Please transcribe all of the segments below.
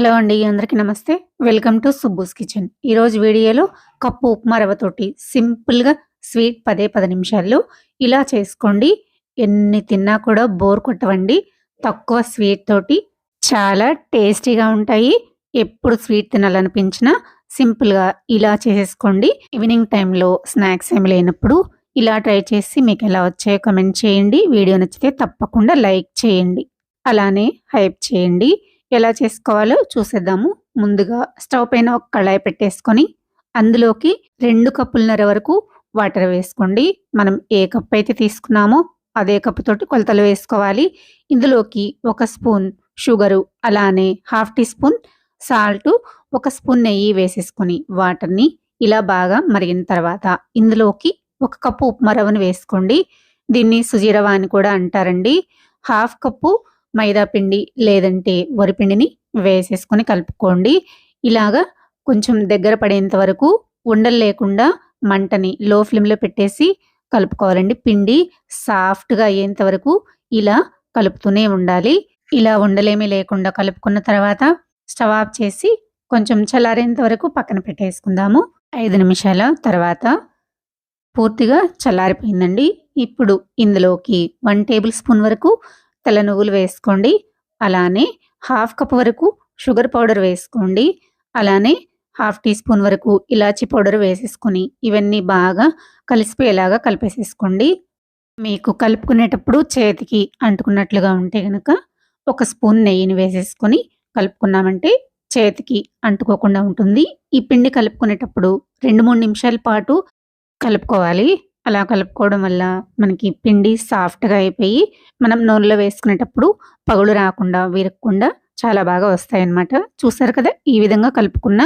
Hello అండి అందరికీ నమస్తే. Welcome to Subbu's kitchen. ఈరోజు వీడియోలో కప్పు ఉప్మా రవ్వతోటి సింపుల్గా స్వీట్ పదే పది నిమిషాల్లో ఇలా చేసుకోండి. ఎన్ని తిన్నా కూడా బోర్ కొట్టవండి. తక్కువ స్వీట్ తోటి చాలా టేస్టీగా ఉంటాయి. ఎప్పుడు స్వీట్ తినాలనిపించినా సింపుల్గా ఇలా చేసేసుకోండి. ఈవినింగ్ టైంలో స్నాక్స్ ఏమి లేనప్పుడు ఇలా ట్రై చేసి మీకు ఎలా వచ్చాయో కమెంట్ చేయండి. వీడియో నచ్చితే తప్పకుండా లైక్ చేయండి. అలానే హైప్ చేయండి. ఎలా చేసుకోవాలో చూసేద్దాము. ముందుగా స్టవ్ పైన ఒక కళాయి పెట్టేసుకొని అందులోకి రెండు కప్పులన్నర వరకు వాటర్ వేసుకోండి. మనం ఏ కప్ అయితే తీసుకున్నామో అదే కప్పుతోటి కొలతలు వేసుకోవాలి. ఇందులోకి ఒక స్పూన్ షుగరు అలానే హాఫ్ టీ స్పూన్ సాల్ట్ ఒక స్పూన్ నెయ్యి వేసేసుకొని వాటర్ని ఇలా బాగా మరిగిన తర్వాత ఇందులోకి ఒక కప్పు ఉప్మా రవ్వను వేసుకోండి. దీన్ని సుజీరవ అని కూడా అంటారండి. హాఫ్ కప్పు మైదా పిండి లేదంటే వరిపిండిని వేసేసుకొని కలుపుకోండి. ఇలాగా కొంచెం దగ్గర పడేంత వరకు ఉండలు లేకుండా మంటని లో ఫ్లేమ్లో పెట్టేసి కలుపుకోవాలండి. పిండి సాఫ్ట్గా అయ్యేంత వరకు ఇలా కలుపుతూనే ఉండాలి. ఇలా ఉండలేమి లేకుండా కలుపుకున్న తర్వాత స్టవ్ ఆఫ్ చేసి కొంచెం చల్లారేంత వరకు పక్కన పెట్టేసుకుందాము. ఐదు నిమిషాల తర్వాత పూర్తిగా చల్లారిపోయిందండి. ఇప్పుడు ఇందులోకి వన్ టేబుల్ స్పూన్ వరకు తెల్ల నువ్వులు వేసుకోండి. అలానే హాఫ్ కప్ వరకు షుగర్ పౌడర్ వేసుకోండి. అలానే హాఫ్ టీ స్పూన్ వరకు ఇలాచీ పౌడర్ వేసేసుకొని ఇవన్నీ బాగా కలిసిపోయేలాగా కలిపేసేసుకోండి. మీకు కలుపుకునేటప్పుడు చేతికి అంటుకున్నట్లుగా ఉంటే కనుక ఒక స్పూన్ నెయ్యిని వేసేసుకొని కలుపుకున్నామంటే చేతికి అంటుకోకుండా ఉంటుంది. ఈ పిండి కలుపుకునేటప్పుడు రెండు మూడు నిమిషాల పాటు కలుపుకోవాలి. అలా కలుపుకోవడం వల్ల మనకి పిండి సాఫ్ట్గా అయిపోయి మనం నూనెలో వేసుకునేటప్పుడు పగులు రాకుండా విరక్కుండా చాలా బాగా వస్తాయన్నమాట. చూసారు కదా? ఈ విధంగా కలుపుకున్న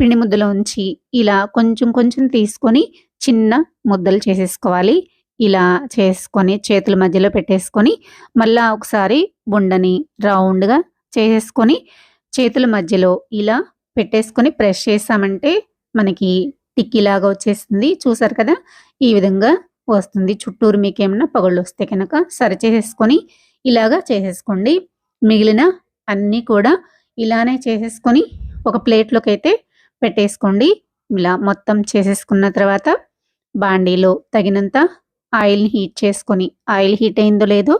పిండి ముద్దలో ఉంచి ఇలా కొంచెం కొంచెం తీసుకొని చిన్న ముద్దలు చేసేసుకోవాలి. ఇలా చేసుకొని చేతుల మధ్యలో పెట్టేసుకొని మళ్ళా ఒకసారి బుండని రౌండ్గా చేసేసుకొని చేతుల మధ్యలో ఇలా పెట్టేసుకొని ప్రెస్ చేసామంటే మనకి టిక్కీలాగా వచ్చేస్తుంది చూసారు కదా? ఈ విధంగా వస్తుంది. చుట్టూరు మీకు ఏమైనా పగళ్ళు వస్తే కనుక సరి చేసేసుకొని ఇలాగా చేసేసుకోండి. మిగిలిన అన్నీ కూడా ఇలానే చేసేసుకొని ఒక ప్లేట్లోకి అయితే పెట్టేసుకోండి. ఇలా మొత్తం చేసేసుకున్న తర్వాత బాండీలో తగినంత ఆయిల్ని హీట్ చేసుకొని ఆయిల్ హీట్ అయిందో లేదో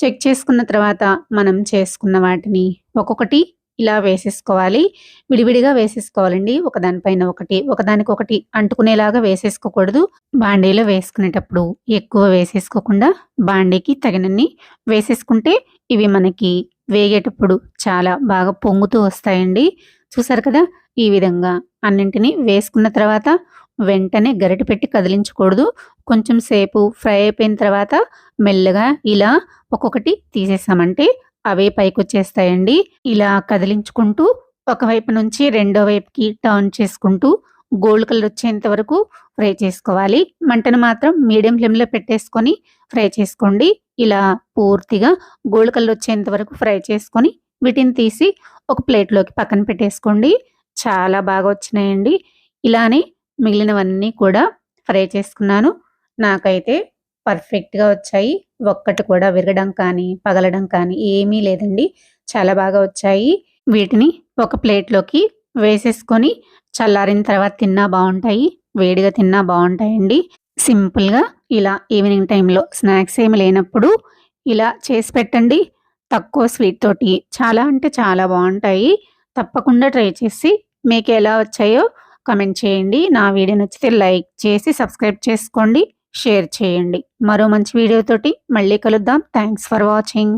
చెక్ చేసుకున్న తర్వాత మనం చేసుకున్న వాటిని ఒక్కొక్కటి ఇలా వేసేసుకోవాలి. విడివిడిగా వేసేసుకోవాలండి. ఒకదానిపైన ఒకటి ఒకదానికొకటి అంటుకునేలాగా వేసేసుకోకూడదు. బాండీలో వేసుకునేటప్పుడు ఎక్కువ వేసేసుకోకుండా బాండీకి తగినన్ని వేసేసుకుంటే ఇవి మనకి వేగేటప్పుడు చాలా బాగా పొంగుతూ వస్తాయండి. చూసారు కదా? ఈ విధంగా అన్నింటినీ వేసుకున్న తర్వాత వెంటనే గరిటె పెట్టి కదిలించకూడదు. కొంచెం సేపు ఫ్రై అయిపోయిన తర్వాత మెల్లగా ఇలా ఒక్కొక్కటి తీసేసామంటే అవే పైకి వచ్చేస్తాయండి ఇలా కదిలించుకుంటూ ఒకవైపు నుంచి రెండో వైపుకి టర్న్ చేసుకుంటూ గోల్డ్ కలర్ వచ్చేంత వరకు ఫ్రై చేసుకోవాలి. మంటను మాత్రం మీడియం ఫ్లేమ్లో పెట్టేసుకొని ఫ్రై చేసుకోండి. ఇలా పూర్తిగా గోల్డ్ కలర్ వచ్చేంత వరకు ఫ్రై చేసుకొని వీటిని తీసి ఒక ప్లేట్లోకి పక్కన పెట్టేసుకోండి. చాలా బాగా వచ్చినాయండి. ఇలానే మిగిలినవన్నీ కూడా ఫ్రై చేసుకున్నాను. నాకైతే పర్ఫెక్ట్గా వచ్చాయి. ఒక్కటి కూడా విరగడం కానీ పగలడం కానీ ఏమీ లేదండి. చాలా బాగా వచ్చాయి. వీటిని ఒక ప్లేట్లోకి వేసేసుకొని చల్లారిన తర్వాత తిన్నా బాగుంటాయి. వేడిగా తిన్నా బాగుంటాయండి. సింపుల్గా ఇలా ఈవినింగ్ టైంలో స్నాక్స్ ఏమి లేనప్పుడు ఇలా చేసి పెట్టండి. తక్కువ స్వీట్ తోటి చాలా అంటే చాలా బాగుంటాయి. తప్పకుండా ట్రై చేసి మీకు ఎలా వచ్చాయో కమెంట్ చేయండి. నా వీడియో నచ్చితే లైక్ చేసి సబ్స్క్రైబ్ చేసుకోండి. షేర్ చేయండి. మరో మంచి వీడియోతోటి మళ్ళీ కలుద్దాం. Thanks for watching